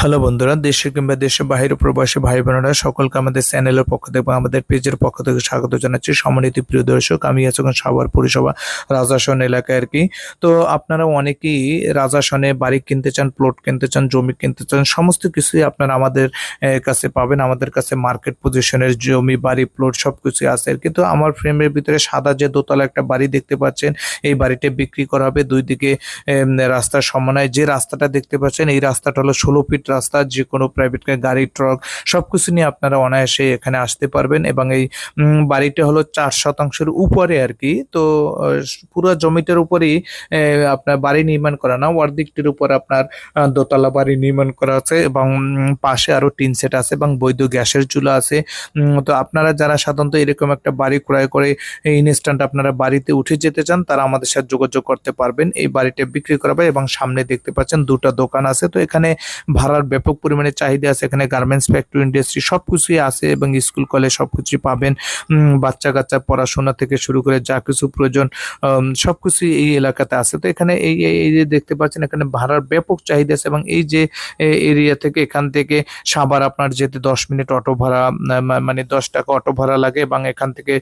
Hello বন্ধুরা, দেশে কিংবা দেশের বাইরে প্রবাসী ভাই বোনেরা, সকলকে আমাদের চ্যানেলের পক্ষ থেকে আমাদের পেজের পক্ষ থেকে স্বাগত জানাচ্ছি। সম্মানিত প্রিয় দর্শক, আমি আছি এখন সাভার পরিষেবা রাজাসন এলাকায় আর কি। তো আপনারা অনেকেই রাজাসনে বাড়ি কিনতে চান প্লট কিনতে চান, জমি কিনতে চান, সমস্ত কিছুই আপনারা আমাদের কাছে পাবেন, আমাদের কাছে মার্কেট পজিশনের জমি, বাড়ি প্লট সব কিছুই আছে আর কি। তো আমার ফ্রেমের ভিতরে সাদা যে দোতলা একটা বাড়ি দেখতে পাচ্ছেন, এই বাড়িটা বিক্রি করা হবে। দুই দিকে রাস্তার সমন্বয় যে রাস্তাটা দেখতে পাচ্ছেন, এই রাস্তাটা হলো ষোলো ফিট রাস্তা যে কোনো প্রাইভেট গাড়ি ট্রাক সবকিছু নিয়ে আপনারা অনায়াসে এখানে আসতে পারবেন এবং এই বাড়িটা হলো চার শতাংশের উপরে আর কি। তো পুরো জমিটার উপরেই আপনার বাড়ি নির্মাণ করা না অর্ধেকটির উপর আপনার দোতলা বাড়ি নির্মাণ করা আছে এবং পাশে আরও টিন সেট আছে এবং বৈধ গ্যাসের চুলা আছে। তো আপনারা যারা সাধারণত এরকম একটা বাড়ি ক্রয় করে ইনস্ট্যান্ট আপনারা বাড়িতে উঠে যেতে চান, তারা আমাদের সাথে যোগাযোগ করতে পারবেন। এই বাড়িটা বিক্রি করা হবে এবং সামনে দেখতে পাচ্ছেন দুটো দোকান আছে। তো এখানে ভাড়ার ব্যাপক পরিমাণে চাহিদা আছে। এখানে গার্মেন্টস ফ্যাক্টরি ইন্ডাস্ট্রি সব কিছুই আছে এবং স্কুল কলেজ সব কিছুই পাবেন। বাচ্চা কাচ্চা পড়াশোনা থেকে শুরু করে যা কিছু প্রয়োজন উম, সবকিছুই এই এলাকাতে আছে। তো এখানে এই- এই যে দেখতে পাচ্ছেন এখানে ভাড়ার ব্যাপক চাহিদা আছে এবং এই যে এরিয়া থেকে এখান থেকে সাবার আপনার যেতে দশ মিনিট অটো ভাড়া মানে দশ টাকা অটো ভাড়া লাগে এবং এখান থেকে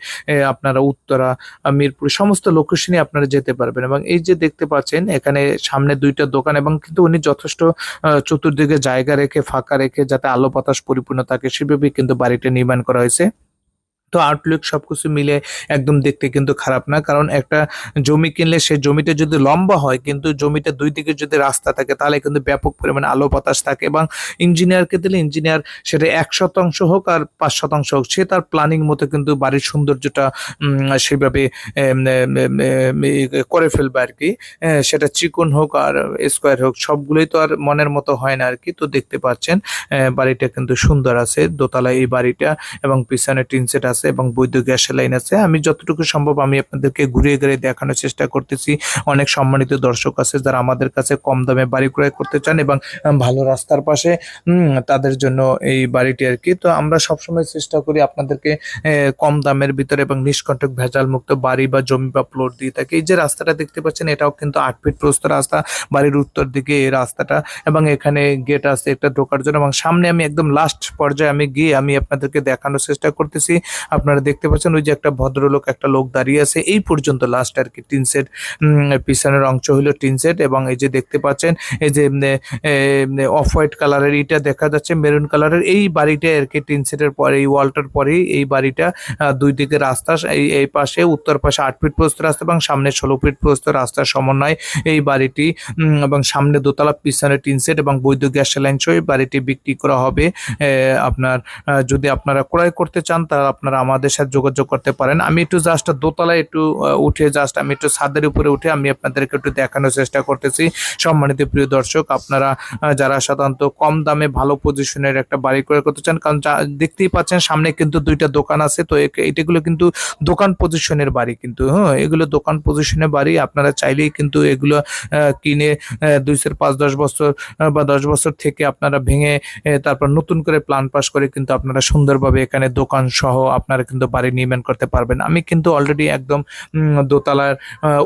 আপনারা উত্তরা মিরপুর সমস্ত লোকেশনে আপনারা যেতে পারবেন। এবং এই যে দেখতে পাচ্ছেন এখানে সামনে দুইটা দোকান এবং কিন্তু উনি যথেষ্ট চতুর্দিকে জায়গা রেখে, ফাঁকা রেখে যাতে আলো, বাতাস পরিপূর্ণ থাকে সেভাবেই কিন্তু বাড়িটি নির্মাণ করা হয়েছে। তো আউটলুক সবকিছু মিলে একদম দেখতে কিন্তু খারাপ না। কারণ একটা জমি কিনলে সে জমিটা যদি লম্বা হয়, কিন্তু জমিটা দুই দিকে যদি রাস্তা থাকে, তাহলে কিন্তু ব্যাপক পরিমাণে আলো বাতাস থাকে এবং ইঞ্জিনিয়ারকে দিলে ইঞ্জিনিয়ার সেটা এক শতাংশ হোক আর পাঁচ শতাংশ হোক, সে তার প্ল্যানিং মতো কিন্তু বাড়ির সৌন্দর্যটা সেভাবে করে ফেলবে আর কি। সেটা চিকন হোক আর স্কোয়ার হোক, সবগুলোই তো আর মনের মতো হয় না আর কি। তো দেখতে পাচ্ছেন বাড়িটা কিন্তু সুন্দর আছে দোতলা এই বাড়িটা এবং পিছনে টিন সেট আছে এবং বৈধ গ্যাস লাইন আছে। আমি যতটুকু সম্ভব আমি আপনাদেরকে ঘুরিয়ে ঘুরিয়ে দেখানোর চেষ্টা করতেছি। অনেক সম্মানিত দর্শক আছে যারা আমাদের কাছে কম দামে বাড়ি ক্রয় করতে চান এবং ভালো রাস্তার পাশে তাদের জন্য এই বাড়িটি আর কি। তো আমরা সবসময় চেষ্টা করি আপনাদেরকে কম দামের ভিতরে এবং নিষ্কণ্টক ভেজাল মুক্ত বাড়ি বা জমি বা প্লট দিয়ে থাকি। এই যে রাস্তাটা দেখতে পাচ্ছেন, এটাও কিন্তু আট ফিট প্রস্ত রাস্তা। বাড়ির উত্তর দিকে এই রাস্তাটা এবং এখানে গেট আছে একটা ঢোকার জন্য এবং সামনে আমি একদম লাস্ট পর্যায়ে আমি গিয়ে আমি আপনাদেরকে দেখানোর চেষ্টা করতেছি। আপনারা দেখতে পাচ্ছেন ওই যে একটা ভদ্রলোক, একটা লোক দাঁড়িয়ে আছে। এই পর্যন্ত লাস্ট আর কি, টিন সেট পিছনের অংশ হলো টিন সেট এবং এই যে দেখতে পাচ্ছেন, এই যে অফ হোয়াইট কালারের ইটা দেখা যাচ্ছে মেরুন কালারের এই বাড়িটা আর কি, টিন সেটের পরে, এই ওয়ালটার পরেই এই বাড়িটা দুই দিকে রাস্তা, এই এই পাশে, উত্তর পাশে আট ফিট প্রস্ত রাস্তা এবং সামনে ষোলো ফিট প্রস্ত রাস্তার সমন্বয় এই বাড়িটি এবং সামনে দোতলা, পিছনে টিন সেট এবং বৈধ গ্যাস লাইন সহ বাড়িটি বিক্রি করা হবে। আপনার যদি আপনারা ক্রয় করতে চান, তাহলে আপনারা আমাদের সাথে যোগাযোগ করতে পারেন। আমি একটু জাস্ট দোতলায় একটু উঠে জাস্ট আমি একটু ছাদের উপরে উঠে আমি আপনাদেরকে একটু দেখানোর চেষ্টা করতেছি। সম্মানিত প্রিয় দর্শক, আপনারা যারা সাধারণত কম দামে ভালো পজিশনের একটা বাড়ি ক্রয় করতে চান, কারণ দেখতেই পাচ্ছেন সামনে কিন্তু দুইটা দোকান আছে, তো এটাগুলো কিন্তু দোকান পজিশনের বাড়ি কিন্তু হ্যাঁ এগুলো দোকান পজিশনের বাড়ি। আপনারা চাইলেই কিন্তু এগুলো কিনে দুই চার পাঁচ দশ বছর বা দশ বছর থেকে আপনারা ভেঙে তারপর নতুন করে প্ল্যান পাস করে কিন্তু আপনারা সুন্দরভাবে এখানে দোকান সহ আপনারা কিন্তু বাড়ি নির্মাণ করতে পারবেন। আমি কিন্তু অলরেডি একদম দোতলার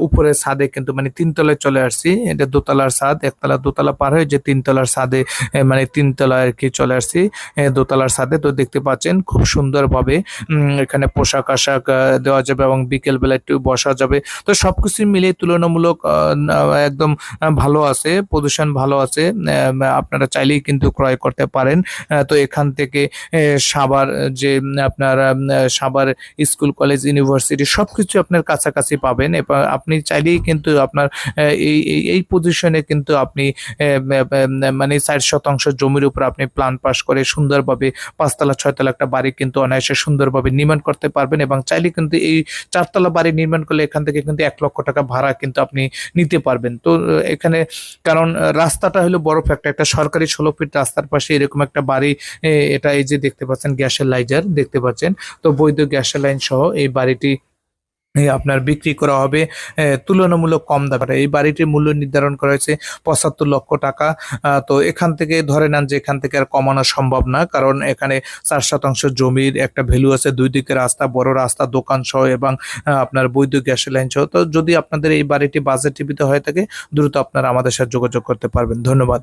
উপরে ছাদে কিন্তু মানে তিনতলায় চলে আসছি। এটা দোতলার ছাদ একতলা দোতলা পার হয়ে যে তিনতলার ছাদে মানে তিনতলায় আর কি চলে আসছি দোতলার ছাদে। তো দেখতে পাচ্ছেন খুব সুন্দরভাবে এখানে পোশাক আশাক দেওয়া যাবে এবং বিকেল বেলা একটু বসা যাবে। তো সবকিছু মিলিয়ে তুলনামূলক আহ, আহ, একদম ভালো আছে প্রদূষণ ভালো আছে আপনারা চাইলেই কিন্তু ক্রয় করতে পারেন। তো এখান থেকে সাবার যে আপনার সাভার স্কুল, কলেজ, ইউনিভার্সিটি সবকিছু আপনার কাছাকাছি পাবেন। এবং আপনি চাইলেই কিন্তু আপনার এই, এই- পজিশনে কিন্তু আপনি মানে ষাট শতাংশ জমির উপর আপনি প্ল্যান পাস করে সুন্দরভাবে পাঁচতলা, ছয়তলা একটা বাড়ি কিন্তু অনায়াসে সুন্দরভাবে নির্মাণ করতে পারবেন এবং চাইলে কিন্তু এই চারতলা বাড়ি নির্মাণ করলে এখান থেকে কিন্তু এক লক্ষ টাকা ভাড়া কিন্তু আপনি নিতে পারবেন। তো এখানে কারণ রাস্তাটা হলো বড় ফ্যাক্টর। একটা সরকারি ষোলো ফিট রাস্তার পাশে এরকম একটা বাড়ি এটা এই যে দেখতে পাচ্ছেন গ্যাসের লাইজার দেখতে পাচ্ছেন। তো বৈধ গ্যাসের লাইন সহ এই বাড়িটি আপনার বিক্রি করা হবে তুলনামূলক কম দামে। এই বাড়িটির মূল্য নির্ধারণ করা হয়েছে পঁচাত্তর লক্ষ টাকা। তো এখান থেকে ধরে নেন যে এখান থেকে আর কমানো সম্ভব না, কারণ এখানে চার শতাংশ জমির একটা ভ্যালু আছে, দুই দিকে রাস্তা, বড় রাস্তা, দোকান সহ এবং আপনার বৈধ গ্যাস লাইন সহ। তো যদি আপনাদের এই বাড়িটি বাজেট টিভিতে হয়ে থাকে, দ্রুত আপনারা আমাদের সাথে যোগাযোগ করতে পারবেন। ধন্যবাদ।